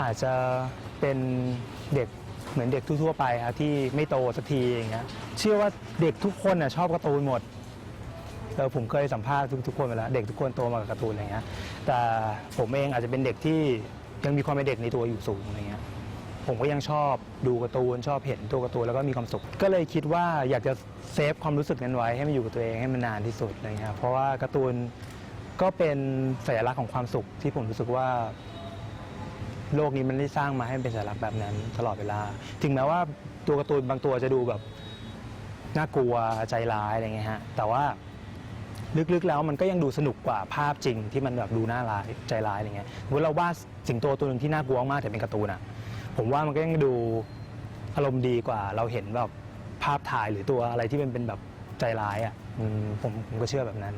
อาจจะเป็นเด็กเหมือนเด็กทั่วๆไปครับที่ไม่โตสักทีอย่างเงี้ยเชื่อว่าเด็กทุกคนน่ะชอบการ์ตูนหมดเออผมเคยสัมภาษณ์ทุกๆคนไปแล้วเด็กทุกคนโตมากับการ์ตูนอะไรเงี้ยแต่ผมเองอาจจะเป็นเด็กที่ยังมีความเป็นเด็กในตัวอยู่สูงอะไรเงี้ยผมก็ยังชอบดูการ์ตูนชอบเห็นตัวการ์ตูนแล้วก็มีความสุข ก็เลยคิดว่าอยากจะเซฟความรู้สึกนั้นไว้ให้มันอยู่กับตัวเองให้มันนานที่สุดอะไรเลยครับเพราะว่าการ์ตูนก็เป็นสัญลักษณ์ของความสุขที่ผมรู้สึกว่า โลกนี้มันได้สร้างมาให้มันเป็นสัญลักษณ์แบบนั้นตลอดเวลา ถึงแม้ว่าตัวการ์ตูนบางตัวจะดูแบบน่ากลัวใจร้ายอะไรเงี้ยฮะแต่ว่าลึกๆแล้วมันก็ยังดูสนุกกว่าภาพจริงที่มันแบบดูน่าร้ายใจร้ายอะไรเงี้ยสมมติเราวาดสิงโตตัวหนึ่งที่น่ากลัวมากแต่เป็นการ์ตูนอะผมว่ามันก็ยังดูอารมณ์ดีกว่า เราเห็นแบบภาพถ่ายหรือตัวอะไรที่มันเป็นแบบใจร้ายอะผมผมก็เชื่อแบบนั้น